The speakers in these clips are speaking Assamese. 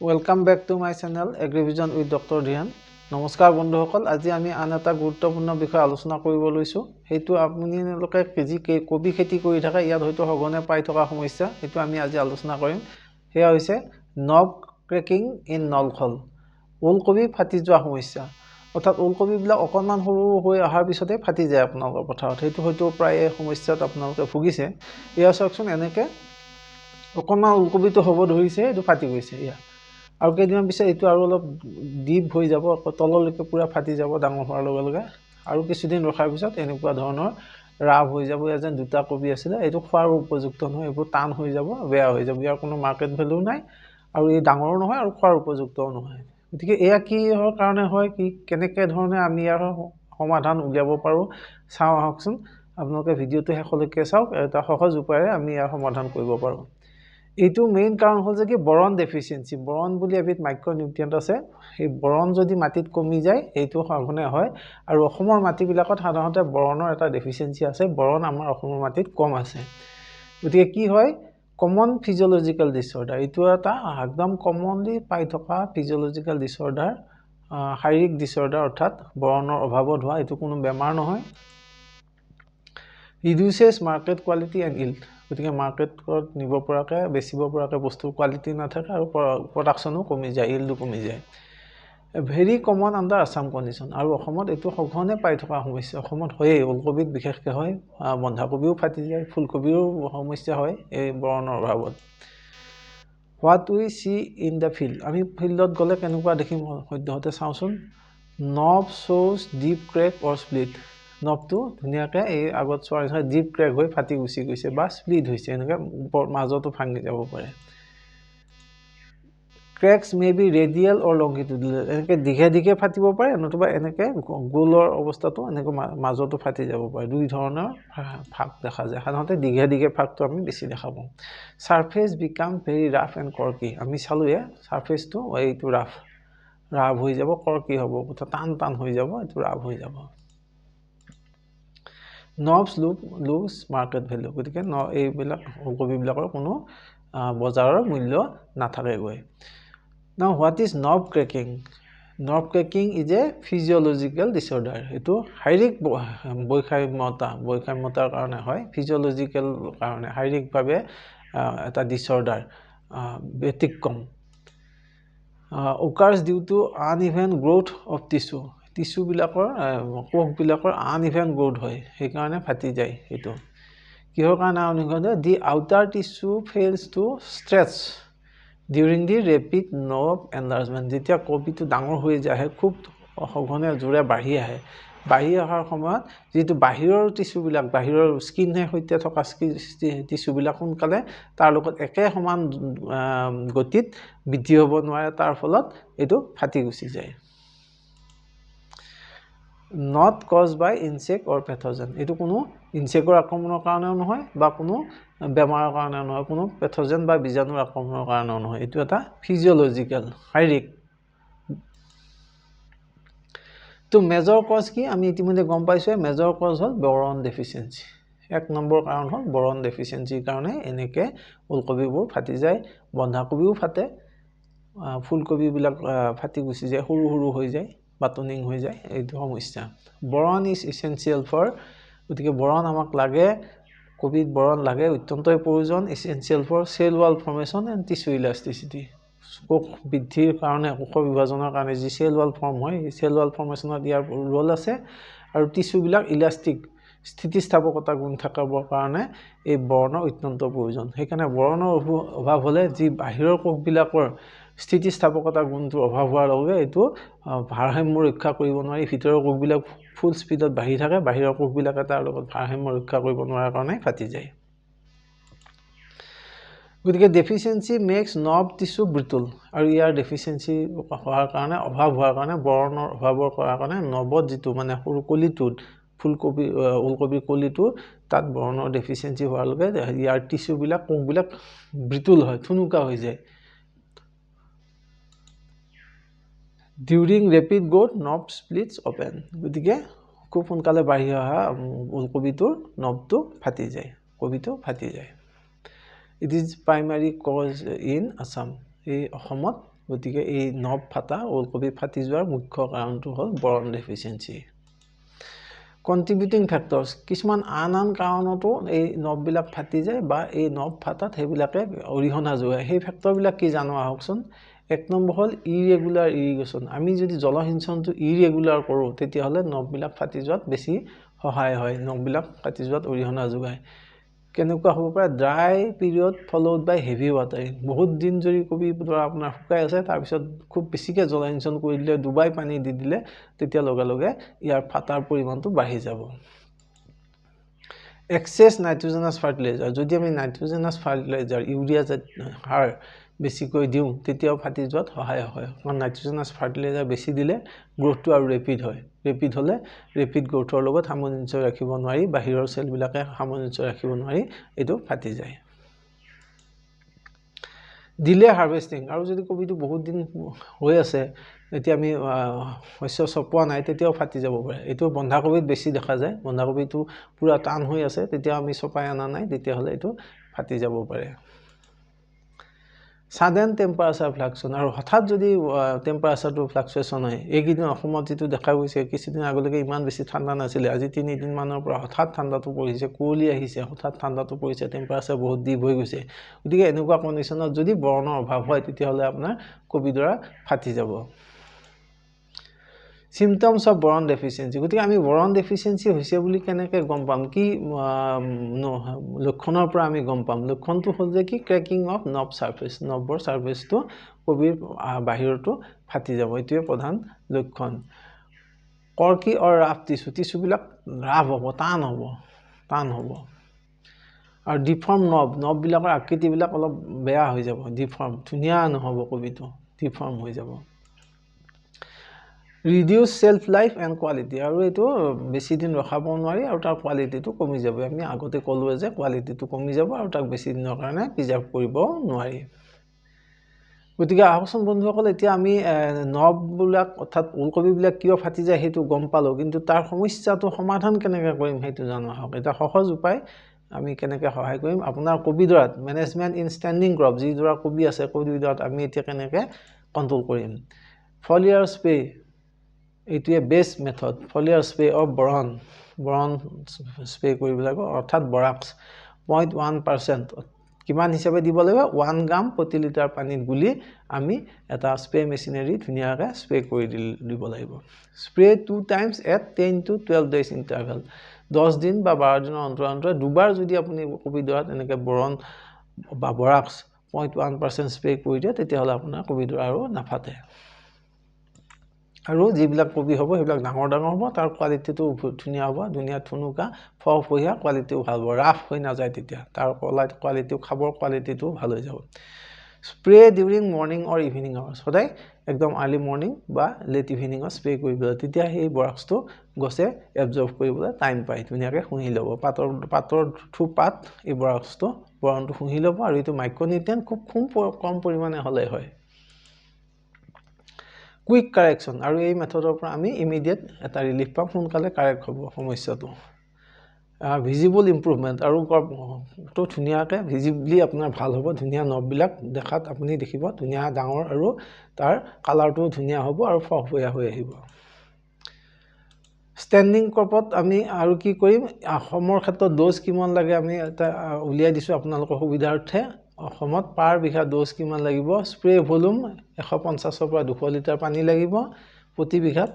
Welcome back to my channel Agrivision with doctor Dhiyan নমস্কাৰ বন্ধুসকল। আজি আমি আন এটা গুৰুত্বপূৰ্ণ বিষয় আলোচনা কৰিব লৈছোঁ। সেইটো আপোনালোকে যি কবি খেতি কৰি থাকে ইয়াত হয়তো সঘনে পাই থকা সমস্যা। সেইটো আমি আজি আলোচনা কৰিম। সেয়া হৈছে নব ক্ৰেকিং ইন নলখল। ওলকবি ফাটি যোৱা সমস্যা। অৰ্থাৎ ওলকবিবিলাক অকণমান সৰু হৈ অহাৰ পিছতে ফাটি যায় আপোনালোকৰ পথাৰত। সেইটো হয়তো প্ৰায় সমস্যাত আপোনালোকে ভুগিছে। এয়া চাওকচোন এনেকৈ অকণমান ওলকবিটো হ'ব ধৰিছে এইটো ফাটি গৈছে। এয়া। আৰু কেইদিনমান পিছত এইটো আৰু অলপ ডিপ হৈ যাব তললৈকে পূৰা ফাটি যাব ডাঙৰ হোৱাৰ লগে লগে। আৰু কিছুদিন ৰখাৰ পিছত এনেকুৱা ধৰণৰ ৰাভ হৈ যাব ইয়াত যেন দুটা কবি আছিলে এইটো খোৱাৰ উপযুক্ত নহয় এইবোৰ টান হৈ যাব বেয়া হৈ যাব ইয়াৰ কোনো মাৰ্কেট ভেলু নাই। আৰু এই ডাঙৰো নহয় আৰু খোৱাৰ উপযুক্তও নহয়। গতিকে এয়া কিহৰ কাৰণে হয় কি কেনেকৈ ধৰণে আমি ইয়াৰ সমাধান উলিয়াব পাৰোঁ চাওঁ আহকচোন। আপোনালোকে ভিডিঅ'টো শেষলৈকে চাওক এটা সহজ উপায়েৰে আমি ইয়াৰ সমাধান কৰিব পাৰোঁ। এইটো মেইন কাৰণ হ'ল যে কি বৰণ ডেফিচিয়েঞ্চি বৰণ বুলি এবিধ মাইক্ৰ নিউট্ৰিয়েণ্ট আছে সেই বৰণ যদি মাটিত কমি যায় এইটো সঘনে হয়। আৰু অসমৰ মাটিবিলাকত সাধাৰণতে বৰণৰ এটা ডেফিচিয়েঞ্চি আছে বৰণ আমাৰ অসমৰ মাটিত কম আছে। গতিকে কি হয় কমন ফিজিঅ'লজিকেল ডিছঅৰ্ডাৰ এইটো এটা একদম কমনলি পাই থকা ফিজিঅ'লজিকেল ডিছঅৰ্ডাৰ শাৰীৰিক ডিছঅৰ্ডাৰ অৰ্থাৎ বৰণৰ অভাৱত হোৱা এইটো কোনো বেমাৰ নহয়। Reduces market quality and yield গতিকে মাৰ্কেটত নিব পৰাকৈ বেচিব পৰাকৈ বস্তুৰ কোৱালিটি নাথাকে আৰু প্ৰডাকশ্যনো কমি যায় ইল্ডো কমি যায়। Very common under Assam condition আৰু অসমত এইটো সঘনে পাই থকা সমস্যা অসমত হয়েই ওলকবিত বিশেষকৈ হয় বন্ধাকবিও ফাটি যায় ফুলকবিৰো সমস্যা হয় এই বৰণৰ অভাৱত। What we see in the field আমি ফিল্ডত গ'লে কেনেকুৱা দেখিম সদ্যহতে চাওঁচোন। নব শ্ব'জ ডিপ ক্ৰেক অৰ স্প্লিট নবটো ধুনীয়াকৈ এই আগত চোৱাৰ নিচিনা ডিপ ক্ৰেক হৈ ফাটি গুচি গৈছে বা স্প্লিট হৈছে এনেকৈ মাজতো ভাঙি যাব পাৰে। ক্ৰেকছ মে বি ৰেডিয়েল অৰ লংগিটিউডিনেল এনেকৈ দীঘে দীঘে ফাটিব পাৰে নতুবা এনেকৈ গোলৰ অৱস্থাটো এনেকৈ মাজতো ফাটি যাব পাৰে। দুই ধৰণৰ ফাক দেখা যায়। সাধাৰণতে দীঘে দীঘে ফাকটো আমি বেছি দেখা পাওঁ। Surface become very rough and corky আমি চালোঁ এয়া ছাৰ্ফেচটো এইটো ৰাফ ৰাফ হৈ যাব কৰ্কি হ'ব। টান টান হৈ যাব এইটো ৰাফ হৈ যাব। Knobs look loose market value গতিকে ন এইবিলাক ওলকবিবিলাকৰ কোনো বজাৰৰ মূল্য নাথাকেগৈ। Now what is knob cracking knob cracking is a physiological disorder এইটো শাৰীৰিক বৈষম্যতা বৈষম্যতাৰ কাৰণে হয় ফিজিঅ'লজিকেল কাৰণে শাৰীৰিকভাৱে এটা ডিছঅৰ্ডাৰ ব্যতিক্ৰম। Occurs due to uneven growth of tissue টিচুবিলাকৰ কোষবিলাকৰ আন ইভেন গ্ৰ'থ হয় সেইকাৰণে ফাটি যায় সেইটো। কিহৰ কাৰণে uneven the outer tissue fails to stretch during the rapid knob enlargement যেতিয়া কবিটো ডাঙৰ হৈ যায় খুব সঘনে জোৰে বাঢ়ি আহে। বাঢ়ি অহাৰ সময়ত যিটো বাহিৰৰ টিচুবিলাক বাহিৰৰ স্কিনৰ সৈতে থকা টিচুবিলাক সোনকালে তাৰ লগত একে সমান গতিত বৃদ্ধি হ'ব নোৱাৰে তাৰ ফলত এইটো ফাটি গুচি যায়। Not caused by insect or pathogen এইটো কোনো ইনচেক্টৰ আক্ৰমণৰ কাৰণেও নহয় বা কোনো বেমাৰৰ কাৰণেও নহয় কোনো পেথজেন বা বীজাণুৰ আক্ৰমণৰ কাৰণেও নহয়। এইটো এটা ফিজিঅ'লজিকেল শাৰীৰিক। তো মেজৰ কজ কি? আমি ইতিমধ্যে গম পাইছোঁৱে মেজৰ কজ হ'ল বৰণ ডেফিচিয়েঞ্চি এক নম্বৰ কাৰণ হ'ল বৰণ ডেফিচিয়েঞ্চিৰ কাৰণে এনেকৈ ওলকবিবোৰ ফাটি যায় বন্ধাকবিও ফাটে ফুলকবিবিলাক ফাটি গুচি যায় সৰু সৰু হৈ যায়। বাটনিং হৈ যায় এইটো সমস্যা। বৰণ ইজ ইছেঞ্চিয়েল ফৰ গতিকে বৰণ আমাক লাগে কবিত বৰণ লাগে অত্যন্তই প্ৰয়োজন essential for cell wall formation and tissue elasticity কোষ বৃদ্ধিৰ কাৰণে কোষ বিভাজনৰ কাৰণে যি চেল ৱাল ফৰ্ম হয় সেই চেল ৱাল ফৰ্মেশ্যনত ইয়াৰ ৰোল আছে আৰু টিচুবিলাক ইলাষ্টিক স্থিতিস্থাপকতা গুণ থকাবৰ কাৰণে এই বৰণৰ অত্যন্ত প্ৰয়োজন। সেইকাৰণে বৰণৰ অভু- অভাৱ হ'লে যি বাহিৰৰ কোষবিলাকৰ স্থিতিস্থাপকতা গুণটোৰ অভাৱ হোৱাৰ লগে এইটো ভাৰসাম্য ৰক্ষা কৰিব নোৱাৰি। ভিতৰৰ কোষবিলাক ফুল স্পীডত বাঢ়ি থাকে বাহিৰৰ কোষবিলাকে তাৰ লগত ভাৰসাম্য ৰক্ষা কৰিব নোৱাৰাৰ কাৰণে ফাটি যায়। গতিকে deficiency makes knob tissue brittle আৰু ইয়াৰ ডেফিচিয়েঞ্চি হোৱাৰ কাৰণে অভাৱ হোৱাৰ কাৰণে বৰণৰ অভাৱৰ কৰাৰ কাৰণে নবত যিটো মানে সৰু কলিটোত ফুলকবি ওলকবিৰ কলিটো তাত বৰণৰ ডেফিচিয়েঞ্চি হোৱাৰ লগে ইয়াৰ টিচুবিলাক কোষবিলাক ব্ৰিটুল হয় থুনুকা হৈ যায়। ডিউৰিং ৰেপিড গ্ৰ'থ নব স্প্লিটছ অপেন গতিকে খুব সোনকালে বাঢ়ি অহা ওলকবিটোৰ নবটো ফাটি যায়। কবিটো ফাটি যায়। It is primary cause in Assam এই অসমত। গতিকে এই নব ফাটা ওলকবি ফাটি যোৱাৰ মুখ্য কাৰণটো হ'ল বৰণ ডেফিচিয়েঞ্চি কণ্ট্ৰিবিউটিং ফেক্টৰ্ছ কিছুমান আন আন কাৰণতো এই নববিলাক ফাটি যায় বা এই নব ফাটাত সেইবিলাকে অৰিহণা যোগায়। সেই ফেক্টৰবিলাক কি জানো আহকচোন। এক নম্বৰ হ'ল ইৰেগুলাৰ ইৰিগেশ্যন আমি যদি জলসিঞ্চনটো ইৰেগুলাৰ কৰোঁ তেতিয়াহ'লে নববিলাক ফাটি যোৱাত বেছি সহায় হয় নখবিলাক কাটি যোৱাত অৰিহণা যোগায়। কেনেকুৱা হ'ব পাৰে? Dry period followed by heavy watering বহুত দিন যদি কবি ধৰা আপোনাৰ শুকাই আছে তাৰপিছত খুব বেছিকৈ জলসিঞ্চন কৰি দিলে ডুবাই পানী দি দিলে তেতিয়া লগে লগে ইয়াৰ ফাটাৰ পৰিমাণটো বাঢ়ি যাব। এক্সেছ নাইট্ৰজেনাছ ফাৰ্টিলাইজাৰ যদি আমি নাইট্ৰজেনাছ ফাৰ্টিলাইজাৰ ইউৰিয়া সাৰ বেছিকৈ দিওঁ তেতিয়াও ফাটি যোৱাত সহায় হয়। কাৰণ নাইট্ৰজেনাছ ফাৰ্টিলাইজাৰ বেছি দিলে গ্ৰ'থটো আৰু ৰেপিড হয়। ৰেপিড হ'লে ৰেপিড গ্ৰ'থৰ লগত সামঞ্জস্য ৰাখিব নোৱাৰি বাহিৰৰ চেলবিলাকে সামঞ্জস্য ৰাখিব নোৱাৰি এইটো ফাটি যায়। দিলে হাৰ্ভেষ্টিং আৰু যদি কবিটো বহুত দিন হৈ আছে এতিয়া আমি শস্য চপোৱা নাই তেতিয়াও ফাটি যাব পাৰে। এইটো বন্ধাকবিত বেছি দেখা যায় বন্ধাকবিটো পূৰা টান হৈ আছে তেতিয়া আমি চপাই অনা নাই তেতিয়াহ'লে এইটো ফাটি যাব পাৰে। ছাডেন টেম্পাৰেচাৰ ফ্লাকচন আৰু হঠাৎ যদি টেম্পাৰেচাৰটো ফ্লাকচুৱেশ্যন হয় এইকেইদিন অসমত যিটো দেখা গৈছে কিছুদিন আগলৈকে ইমান বেছি ঠাণ্ডা নাছিলে আজি তিনিদিনমানৰ পৰা হঠাৎ ঠাণ্ডাটো পৰিছে কুঁৱলী আহিছে হঠাৎ ঠাণ্ডাটো পৰিছে টেম্পাৰেচাৰ বহুত ডিপ হৈ গৈছে। গতিকে এনেকুৱা কণ্ডিশ্যনত যদি বৰণৰ অভাৱ হয় তেতিয়াহ'লে আপোনাৰ কবিডৰা ফাটি যাব। চিমটমছ অফ বৰণ ডেফিচিয়েঞ্চি গতিকে আমি বৰণ ডেফিচিয়েঞ্চি হৈছে বুলি কেনেকৈ গম পাম? কি লক্ষণৰ পৰা আমি গম পাম? লক্ষণটো হ'ল যে কি? ক্ৰেকিং অফ নব ছাৰ্ফেচ নবৰ ছাৰ্ফেচটো কবিৰ বাহিৰতো ফাটি যাব। এইটোৱে প্ৰধান লক্ষণ। কৰ্কি অৰ ৰাফ টিচু টিচুবিলাক ৰাফ হ'ব টান হ'ব টান হ'ব। আৰু ডিফৰ্ম নব নববিলাকৰ আকৃতিবিলাক অলপ বেয়া হৈ যাব ডিফৰ্ম ধুনীয়া নহ'ব কবিটো ডিফৰ্ম হৈ যাব। Reduce shelf life and quality আৰু এইটো বেছি দিন ৰখাব নোৱাৰি আৰু তাৰ কোৱালিটিটো কমি যাব। আমি আগতে ক'লোৱে যে কোৱালিটিটো কমি যাব আৰু তাক বেছি দিনৰ কাৰণে প্ৰিজাৰ্ভ কৰিব নোৱাৰি। গতিকে আহকচোন বন্ধুসকল এতিয়া আমি নববিলাক অৰ্থাৎ ওলকবিবিলাক কিয় ফাটি যায় সেইটো গম পালোঁ কিন্তু তাৰ সমস্যাটো সমাধান কেনেকৈ কৰিম সেইটো জানো আহক। এটা সহজ উপায় আমি কেনেকৈ সহায় কৰিম? আপোনাৰ কবিডৰাত মেনেজমেণ্ট ইন ষ্টেণ্ডিং ক্ৰপ যিডৰা কবি আছে কবিডৰাত আমি এতিয়া কেনেকৈ কণ্ট্ৰল কৰিম? ফলিয়াৰ স্প্ৰে এইটোৱে best method foliar spray of boron boron spray কৰিব লাগিব অৰ্থাৎ বৰাক্স। পইণ্ট ওৱান পাৰ্চেণ্ট কিমান হিচাপে দিব লাগিব? ওৱান গ্ৰাম প্ৰতি লিটাৰ পানীত গুলি আমি এটা স্প্ৰে মেচিনেৰী ধুনীয়াকৈ স্প্ৰে কৰি দিব লাগিব। Spray two times at ten to twelve days interval দহ দিন বা বাৰ দিনৰ অন্তৰে অন্তৰে দুবাৰ যদি আপুনি কবিডৰাত এনেকৈ বৰণ বা borax point one percent spray কৰি দিয়ে তেতিয়াহ'লে আপোনাৰ কবিডৰা আৰু নাফাটে। আৰু যিবিলাক কবি হ'ব সেইবিলাক ডাঙৰ ডাঙৰ হ'ব তাৰ কোৱালিটিটো ধুনীয়া হ'ব ধুনীয়া থুনুকা ফহফহীয়া কোৱালিটিও ভাল হ'ব ৰাফ হৈ নাযায় তেতিয়া তাৰ কোৱালিটিও খাবৰ কোৱালিটিটো ভাল হৈ যাব। Spray during morning or evening hours সদায় একদম আৰ্লি মৰ্ণিং বা লেট ইভিনিঙত স্প্ৰে কৰিবলৈ তেতিয়া সেই বৰাক্সটো গছে এবজৰ্ভ কৰিবলৈ টাইম পায় ধুনীয়াকৈ শুহি ল'ব। পাতৰ পাতৰ থ্ৰু পাত এই বৰাক্সটো বৰণটো শুহি ল'ব আৰু এইটো মাইক্ৰনিউট্ৰিয়েণ্ট খুব খুব কম পৰিমাণে হ'লে হয়। কুইক কাৰেকশ্যন আৰু এই মেথডৰ পৰা আমি ইমিডিয়েট এটা ৰিলিফ পাম সোনকালে কাৰেক্ট হ'ব সমস্যাটো। ভিজিবল ইম্প্ৰুভমেণ্ট আৰু তো ধুনীয়াকৈ ভিজিবলি আপোনাৰ ভাল হ'ব ধুনীয়া নববিলাক দেখাত আপুনি দেখিব ধুনীয়া ডাঙৰ আৰু তাৰ কালাৰটোও ধুনীয়া হ'ব আৰু ফহফহীয়া হৈ আহিব। ষ্টেণ্ডিং ক্ৰপত আমি আৰু কি কৰিম? অসমৰ ক্ষেত্ৰত ড'জ কিমান লাগে আমি এটা উলিয়াই দিছোঁ আপোনালোকৰ সুবিধাৰ্থে। অসমত পাৰ বিঘা ড'জ কিমান লাগিব স্প্ৰে ভলিউম এশ পঞ্চাছৰ পৰা দুশ লিটাৰ পানী লাগিব প্ৰতি বিঘাত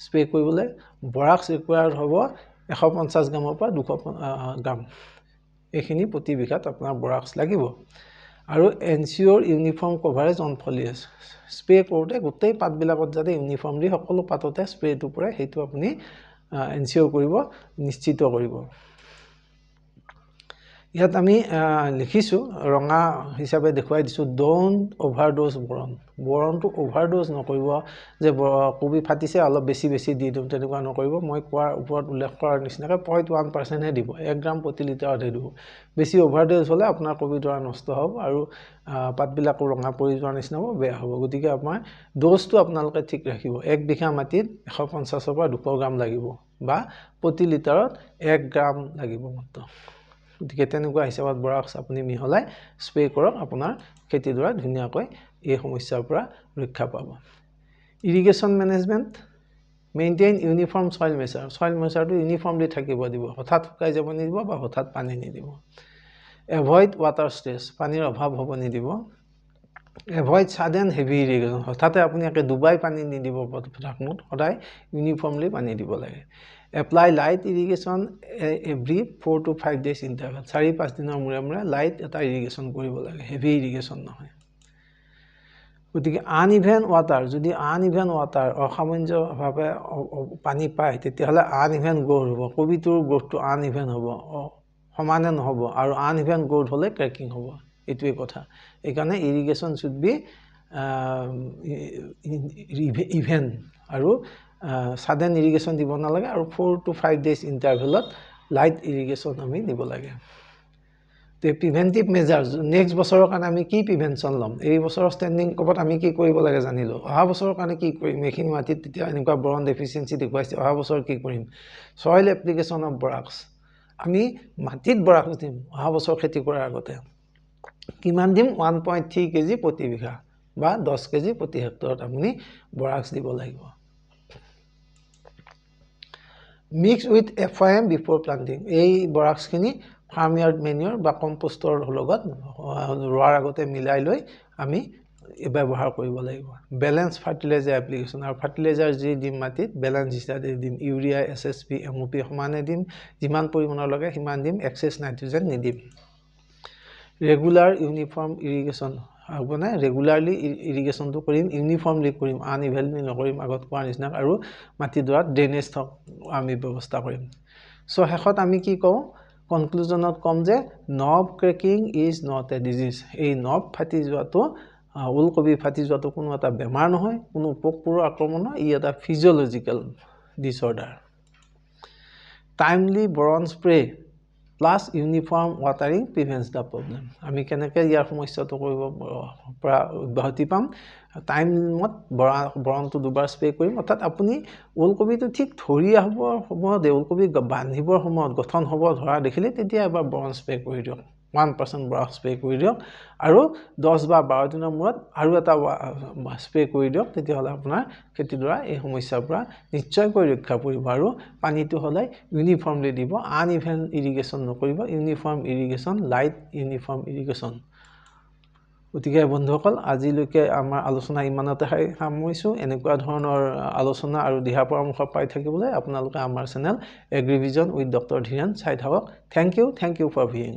স্প্ৰে কৰিবলৈ বৰাক্স ৰিকুৱাৰ্ড হ'ব এশ পঞ্চাছ গ্ৰামৰ পৰা দুশ গ্ৰাম। এইখিনি প্ৰতি বিঘাত আপোনাৰ বৰাক্স লাগিব। আৰু ensure uniform coverage on foliage spray কৰোঁতে গোটেই পাতবিলাকত যাতে ইউনিফৰ্মলি সকলো পাততে স্প্ৰেটো পৰে সেইটো আপুনি এনচিঅ'ৰ কৰিব নিশ্চিত কৰিব। ইয়াত আমি লিখিছোঁ ৰঙা হিচাপে দেখুৱাই দিছোঁ ড'ণ্ট অ'ভাৰড'জ বৰণ। বৰণটো অ'ভাৰড'জ নকৰিব যে কবি ফাটিছে অলপ বেছি বেছি দি দিওঁ তেনেকুৱা নকৰিব। মই কোৱাৰ ওপৰত উল্লেখ কৰাৰ নিচিনাকৈ পইণ্ট ওৱান পাৰ্চেণ্টহে দিব এক গ্ৰাম প্ৰতি লিটাৰতহে দিব। বেছি অ'ভাৰড'জ হ'লে আপোনাৰ কবিডৰা নষ্ট হ'ব আৰু পাতবিলাকো ৰঙা পৰি যোৱাৰ নিচিনা হ'ব বেয়া হ'ব। গতিকে আপোনাৰ ড'জটো আপোনালোকে ঠিক ৰাখিব। এক বিঘা মাটিত এশ পঞ্চাছৰ পৰা দুশ গ্ৰাম লাগিব বা প্ৰতি লিটাৰত এক গ্ৰাম লাগিব মাত্ৰ। গতিকে তেনেকুৱা হিচাপত বৰাক্স আপুনি মিহলাই স্প্ৰে কৰক আপোনাৰ খেতিডৰা ধুনীয়াকৈ এই সমস্যাৰ পৰা ৰক্ষা পাব। Irrigation management maintain uniform soil moisture soil মেচাৰটো uniformly থাকিব দিব হঠাৎ শুকাই যাব নিদিব বা হঠাৎ পানী নিদিব। এভইড ৱাটাৰ ষ্ট্ৰেছ পানীৰ অভাৱ হ'ব নিদিব। এভইড ছাডেন হেভি ইৰিগেশ্যন হঠাতে আপুনি একে ডুবাই পানী নিদিব পথাৰখনত সদায় ইউনিফৰ্মলি পানী দিব লাগে। Apply light irrigation every four to five days interval চাৰি পাঁচ দিনৰ মূৰে মূৰে লাইট এটা ইৰিগেশ্যন কৰিব লাগে হেভি ইৰিগেশ্যন নহয়। গতিকে আন ইভেন ৱাটাৰ যদি আন ইভেন ৱাটাৰ অসামঞ্জস্যভাৱে পানী পায় তেতিয়াহ'লে আন ইভেন গ্ৰ'থ হ'ব। কবিটোৰ গ্ৰ'থটো আন ইভেন হ'ব সমানে নহ'ব আৰু আন ইভেন গ্ৰ'থ হ'লে ক্ৰেকিং হ'ব। এইটোৱে কথা। সেইকাৰণে ইৰিগেশ্যন চুড বি ইভেন আৰু ছাডেন ইৰিগেশ্যন দিব নালাগে আৰু ফ'ৰ টু ফাইভ ডেইজ ইণ্টাৰভেলত লাইট ইৰিগেশ্যন আমি দিব লাগে। তে প্ৰিভেণ্টিভ মেজাৰ্ছ নেক্সট বছৰৰ কাৰণে আমি কি প্ৰিভেনশ্যন ল'ম? এই বছৰৰ ষ্টেণ্ডিং ক'ৰবাত আমি কি কৰিব লাগে জানিলোঁ। অহা বছৰৰ কাৰণে কি কৰিম? এইখিনি মাটিত তেতিয়া এনেকুৱা বৰণ ডেফিচিয়েঞ্চি দেখুৱাইছে। অহা বছৰ কি কৰিম? চইল এপ্লিকেশ্যন অফ বৰাক্স আমি মাটিত বৰাক্স দিম অহা বছৰ খেতি কৰাৰ আগতে। কিমান দিম? ওৱান পইণ্ট থ্ৰী কেজি প্ৰতি বিঘা বা দহ কেজি প্ৰতি হেক্টৰত আপুনি বৰাক্স দিব লাগিব। Mix with F I M before planting এই বৰাক্সখিনি ফাৰ্ম য়াৰ্ড মেনিয়ৰ বা কম্পষ্টৰ লগত ৰোৱাৰ আগতে মিলাই লৈ আমি ব্যৱহাৰ কৰিব লাগিব। বেলেঞ্চ ফাৰ্টিলাইজাৰ এপ্লিকেশ্যন আৰু ফাৰ্টিলাইজাৰ যি দিম মাটিত বেলেঞ্চ হিচাপে দিম। Urea S S P M O' P সমানে দিম। যিমান পৰিমাণৰ লাগে সিমান দিম। এক্সেছ নাইট্ৰজেন নিদিম। ৰেগুলাৰ ইউনিফৰ্ম ইৰিগেশ্যন মানে ৰেগুলাৰলি ইৰিগেশ্যনটো কৰিম ইউনিফৰ্মলি কৰিম আন ইভেললি নকৰিম আগত কোৱাৰ নিচিনা আৰু মাটিডৰাত ড্ৰেইনেজ থক আমি ব্যৱস্থা কৰিম। চ' শেষত আমি কি কওঁ? কনক্লুজনত ক'ম যে knob cracking is not a disease এই নব ফাটি যোৱাটো ওলকবি ফাটি যোৱাটো কোনো এটা বেমাৰ নহয় কোনো পোক পৰুৱা আক্ৰমণ নহয় ই এটা physiological disorder timely boron spray plus uniform watering prevents the problem আমি কেনেকৈ ইয়াৰ সমস্যাটো কৰিব পৰা অব্যাহতি পাম? টাইমত বৰা বৰণটো দুবাৰ স্প্ৰে কৰিম। অৰ্থাৎ আপুনি ওলকবিটো ঠিক ধৰি আহিবৰ সময়ত ওলকবি বান্ধিবৰ সময়ত গঠন হ'ব ধৰা দেখিলে তেতিয়া এবাৰ বৰণ স্প্ৰে কৰি দিয়ক। ওৱান পাৰ্চেণ্ট বৰণ স্প্ৰে কৰি দিয়ক। আৰু দহ বা বাৰ দিনৰ মূৰত আৰু এটা স্প্ৰে কৰি দিয়ক তেতিয়াহ'লে আপোনাৰ খেতিডৰা এই সমস্যাৰ পৰা নিশ্চয়কৈ ৰক্ষা পৰিব। আৰু পানীটো সদায় ইউনিফৰ্মলি দিব আন ইভেন ইৰিগেশ্যন নকৰিব uniform irrigation light uniform irrigation গতিকে বন্ধুসকল আজিলৈকে আমাৰ আলোচনা ইমানতে সামৰিছোঁ। এনেকুৱা ধৰণৰ আলোচনা আৰু দিহা পৰামৰ্শ পাই থাকিবলৈ আপোনালোকে আমাৰ channel Agrivision with doctor Dhiren চাই থাকক। Thank you thank you for viewing